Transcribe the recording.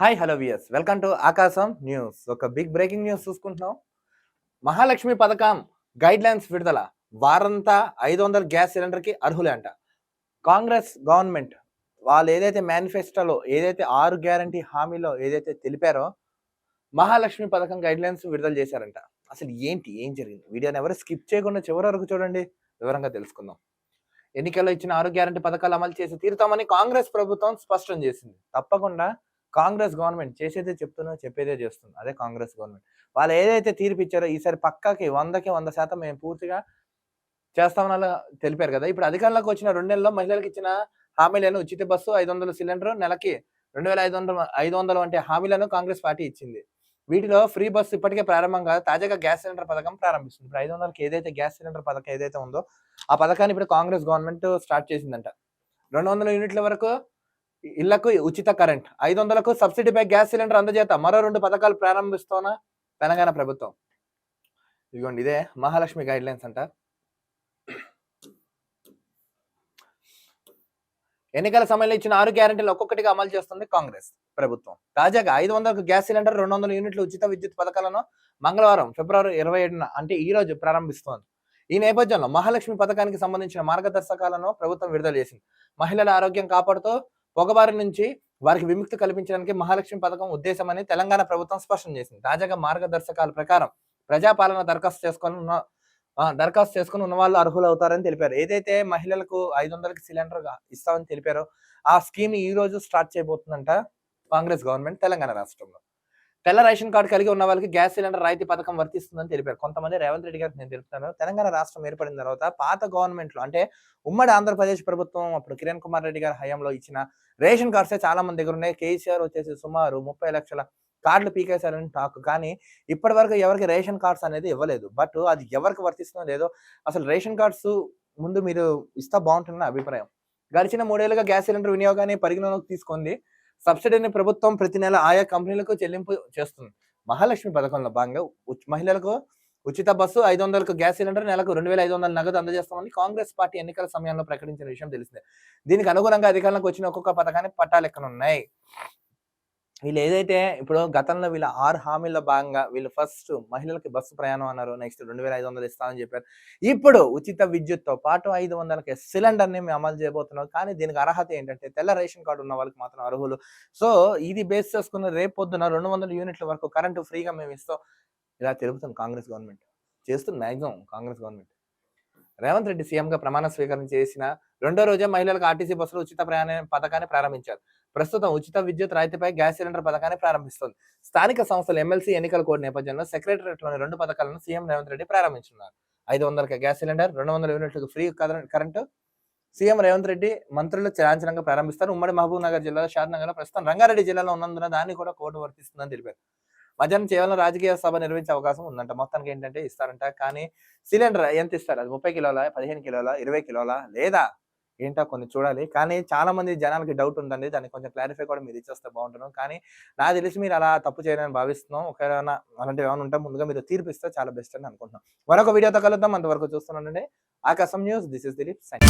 Hi hello viewers welcome to Akasam news ఒక big breaking news చూసుకుంటున్నాం. మహాలక్ష్మి పథకం guide lines విడుదల. వారంతా ఐదు వందల గ్యాస్ సిలిండర్కి అర్హులే అంట కాంగ్రెస్ గవర్నమెంట్ వాళ్ళు ఏదైతే మేనిఫెస్టోలో ఏదైతే ఆరు గ్యారంటీ హామీలో ఏదైతే తెలిపారో మహాలక్ష్మి పథకం గైడ్ లైన్స్ విడుదల చేశారంట. అసలు ఏంటి? ఏం జరిగింది? వీడియోని ఎవరు స్కిప్ చేయకుండా చివరి వరకు చూడండి. వివరంగా తెలుసుకుందాం. ఎన్నికల్లో ఇచ్చిన ఆరు గ్యారంటీ పథకాలు అమలు చేసి తీరుతామని కాంగ్రెస్ ప్రభుత్వం స్పష్టం చేసింది. తప్పకుండా కాంగ్రెస్ గవర్నమెంట్ చేసేదే చెప్తున్నా చెప్పేదే చేస్తుంది అదే కాంగ్రెస్ గవర్నమెంట్. వాళ్ళు ఏదైతే తీర్పు ఇచ్చారో ఈసారి పక్కకి వందకి వంద శాతం మేము పూర్తిగా చేస్తామని తెలిపారు కదా. ఇప్పుడు అధికారంలోకి వచ్చిన రెండు నెలల్లో మహిళలకు ఇచ్చిన హామీలను ఉచిత బస్సు ఐదు వందల సిలిండర్ నెలకి రెండు వేల ఐదు వందల ఐదు వందలు వంటి హామీలను కాంగ్రెస్ పార్టీ ఇచ్చింది. వీటిలో ఫ్రీ బస్సు ఇప్పటికే ప్రారంభంగా తాజాగా గ్యాస్ సిలిండర్ పథకం ప్రారంభిస్తుంది. ఇప్పుడు ఐదు వందలకి ఏదైతే గ్యాస్ సిలిండర్ పథకం ఏదైతే ఉందో ఆ పథకాన్ని ఇప్పుడు కాంగ్రెస్ గవర్నమెంట్ స్టార్ట్ చేసిందంట. రెండు వందల యూనిట్ల వరకు ఇళ్ళకు ఉచిత కరెంట్. ఐదు వందలకు సబ్సిడీపై గ్యాస్ సిలిండర్ అందజేత. మరో రెండు పథకాలు ప్రారంభిస్తోన్న తెలంగాణ ప్రభుత్వం. ఇదిగోండి ఇదే మహాలక్ష్మి గైడ్ లైన్స్ అంట. ఎన్నికల సమయంలో ఇచ్చిన ఆరు గ్యారెంటీలు ఒక్కొక్కటిగా అమలు చేస్తుంది కాంగ్రెస్ ప్రభుత్వం. తాజాగా ఐదు వందలకు గ్యాస్ సిలిండర్ రెండు వందల యూనిట్లు ఉచిత విద్యుత్ పథకాలను మంగళవారం ఫిబ్రవరి ఇరవై ఏడున అంటే ఈ రోజు ప్రారంభిస్తోంది. ఈ నేపథ్యంలో మహాలక్ష్మి పథకానికి సంబంధించిన మార్గదర్శకాలను ప్రభుత్వం విడుదల చేసింది. మహిళల ఆరోగ్యం కాపాడుతూ పొగబారి నుంచి వారికి విముక్తి కల్పించడానికి మహాలక్ష్మి పథకం ఉద్దేశమని తెలంగాణ ప్రభుత్వం స్పష్టం చేసింది. తాజాగా మార్గదర్శకాల ప్రకారం ప్రజాపాలన దరఖాస్తు చేసుకొని ఉన్న దరఖాస్తు చేసుకుని ఉన్న వాళ్ళు అర్హులు అవుతారని తెలిపారు. ఏదైతే మహిళలకు ఐదు వందలకి సిలిండర్ ఇస్తామని తెలిపారో ఆ స్కీమ్ ఈ రోజు స్టార్ట్ చేయబోతుందంట కాంగ్రెస్ గవర్నమెంట్ తెలంగాణ రాష్ట్రంలో. తెల్ల రేషన్ కార్డు కలిగి ఉన్న వాళ్ళకి గ్యాస్ సిలిండర్ రాయితీ పథకం వర్తిస్తుందని తెలిపారు. కొంతమంది రేవంత్ రెడ్డి గారికి నేను తెలుపుతాను తెలంగాణ రాష్ట్రం ఏర్పడిన తర్వాత పాత గవర్నమెంట్లో అంటే ఉమ్మడి ఆంధ్రప్రదేశ్ ప్రభుత్వం అప్పుడు కిరణ్ కుమార్ రెడ్డి గారి హయాంలో ఇచ్చిన రేషన్ కార్డ్సే చాలా మంది దగ్గర ఉన్నాయి. కేసీఆర్ వచ్చేసి సుమారు ముప్పై లక్షల కార్డులు పీకేశారని టాక్. కానీ ఇప్పటి వరకు ఎవరికి రేషన్ కార్డ్స్ అనేది ఇవ్వలేదు. బట్ అది ఎవరికి వర్తిస్తుందో లేదో అసలు రేషన్ కార్డ్స్ ముందు మీరు ఇస్తా బాగుంటుందని అభిప్రాయం. గడిచిన మూడేళ్ళుగా గ్యాస్ సిలిండర్ వినియోగాన్ని పరిగణలోకి తీసుకుంది సబ్సిడీని ప్రభుత్వం ప్రతి నెల ఆయా కంపెనీలకు చెల్లింపు చేస్తుంది. మహాలక్ష్మి పథకంలో భాగంగా మహిళలకు ఉచిత బస్సు ఐదు వందలకు గ్యాస్ సిలిండర్ నెలకు రెండు వేల ఐదు వందల నగదు అందజేస్తామని కాంగ్రెస్ పార్టీ ఎన్నికల సమయంలో ప్రకటించిన విషయం తెలిసిందే. దీనికి అనుగుణంగా అధికారంలోకి వచ్చిన ఒక్కొక్క పథకాన్ని పట్టాలెక్కనున్నాయి వీళ్ళు ఏదైతే ఇప్పుడు గతంలో వీళ్ళ ఆరు హామీల్లో భాగంగా వీళ్ళు ఫస్ట్ మహిళలకి బస్సు ప్రయాణం అన్నారు నెక్స్ట్ రెండు వేల ఐదు వందలు ఇస్తామని చెప్పారు. ఇప్పుడు ఉచిత విద్యుత్తో పాటు ఐదు వందలకి సిలిండర్ని మేము అమలు చేయబోతున్నాం. కానీ దీనికి అర్హత ఏంటంటే తెల్ల రేషన్ కార్డు ఉన్న వాళ్ళకి మాత్రం అర్హులు. సో ఇది బేస్ చేసుకున్న రేపు పొద్దున రెండు వందల యూనిట్ల వరకు కరెంటు ఫ్రీగా మేము ఇస్తాం. ఇలా తెలుపుతుంది కాంగ్రెస్ గవర్నమెంట్. చేస్తుంది maximum Congress government. Revanth Reddy సీఎంగా ప్రమాణ స్వీకారం చేసిన రెండో రోజే మహిళలకు ఆర్టీసీ బస్సులు ఉచిత ప్రయాణ పథకాన్ని ప్రారంభించారు. ప్రస్తుతం ఉచిత విద్యుత్ రాయితీపై గ్యాస్ సిలిండర్ పథకాన్ని ప్రారంభిస్తుంది. స్థానిక సంస్థలు ఎమ్మెల్సీ ఎన్నికల కోడ్ నేపథ్యంలో సెక్రటరియట్లోని రెండు పథకాలను సీఎం రేవంత్ రెడ్డి ప్రారంభించున్నారు. ఐదు వందలకి గ్యాస్ సిలిండర్ రెండు వందల యూనిట్లకు free current CM Revanth Reddy మంత్రులు లాంఛనంగా ప్రారంభిస్తారు. ఉమ్మడి మహబూబ్ నగర్ జిల్లాలో షాద్ ప్రస్తుతం రంగారెడ్డి జిల్లాలో ఉన్నందున దాన్ని కూడా కోర్టు వర్తిస్తుందని తెలిపారు. మధ్యాహ్నం కేవలం రాజకీయ సభ నిర్వహించే అవకాశం ఉందంట. మొత్తానికి ఏంటంటే ఇస్తారంట. కానీ సిలిండర్ ఎంత ఇస్తారు? అది ముప్పై కిలోల పదిహేను కిలోల ఇరవై కిలోల లేదా ఏంటో కొన్ని చూడాలి. కానీ చాలా మంది జనాలకి డౌట్ ఉందండి. దాన్ని కొంచెం క్లారిఫై కూడా మీరు ఇచ్చేస్తే బాగుంటున్నాం కానీ నాకు తెలిసి మీరు అలా తప్పు చేయాలని భావిస్తున్నాం. ఒకవేళ అలాంటివి ఏమైనా ఉంటే ముందుగా మీరు తీర్పు ఇస్తే చాలా బెస్ట్ అని అనుకుంటున్నాం. మరొక వీడియోతో కలుద్దాం. అంతవరకు చూస్తున్నానండి. Akasam news. This is Dilip. Sign